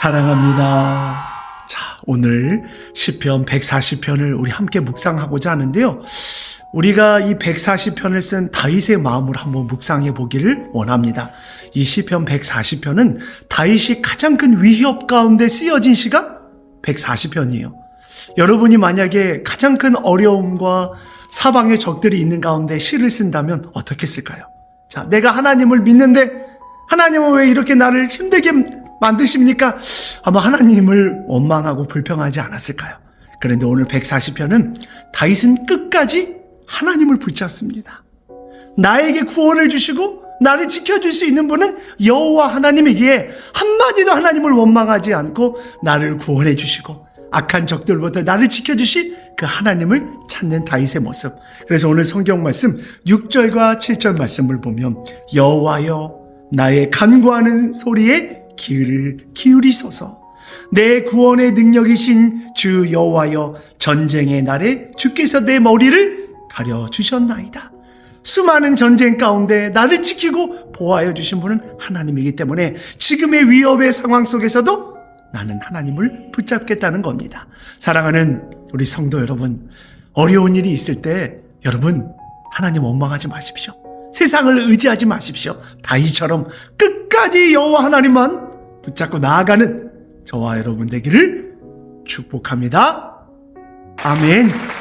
사랑합니다. 자, 오늘 시편 140편을 우리 함께 묵상하고자 하는데요. 우리가 이 140편을 쓴 다윗의 마음을 한번 묵상해 보기를 원합니다. 이 시편 140편은 다윗이 가장 큰 위협 가운데 쓰여진 시가 140편이에요. 여러분이 만약에 가장 큰 어려움과 사방의 적들이 있는 가운데 시를 쓴다면 어떻게 쓸까요? 자, 내가 하나님을 믿는데 하나님은 왜 이렇게 나를 힘들게 만드십니까? 아마 하나님을 원망하고 불평하지 않았을까요? 그런데 오늘 140편은 다윗은 끝까지 하나님을 붙잡습니다. 나에게 구원을 주시고 나를 지켜줄 수 있는 분은 여호와 하나님이기에 한마디도 하나님을 원망하지 않고 나를 구원해 주시고 악한 적들부터 나를 지켜주시 그 하나님을 찾는 다윗의 모습. 그래서 오늘 성경 말씀 6절과 7절 말씀을 보면 여호와여 나의 간구하는 소리에 귀를 기울이소서. 내 구원의 능력이신 주 여호와여 전쟁의 날에 주께서 내 머리를 가려 주셨나이다. 수많은 전쟁 가운데 나를 지키고 보호하여 주신 분은 하나님이기 때문에 지금의 위협의 상황 속에서도 나는 하나님을 붙잡겠다는 겁니다. 사랑하는 우리 성도 여러분, 어려운 일이 있을 때 여러분 하나님 원망하지 마십시오. 세상을 의지하지 마십시오. 다이처럼 끝까지 여호와 하나님만 붙잡고 나아가는 저와 여러분 되기를 축복합니다. 아멘.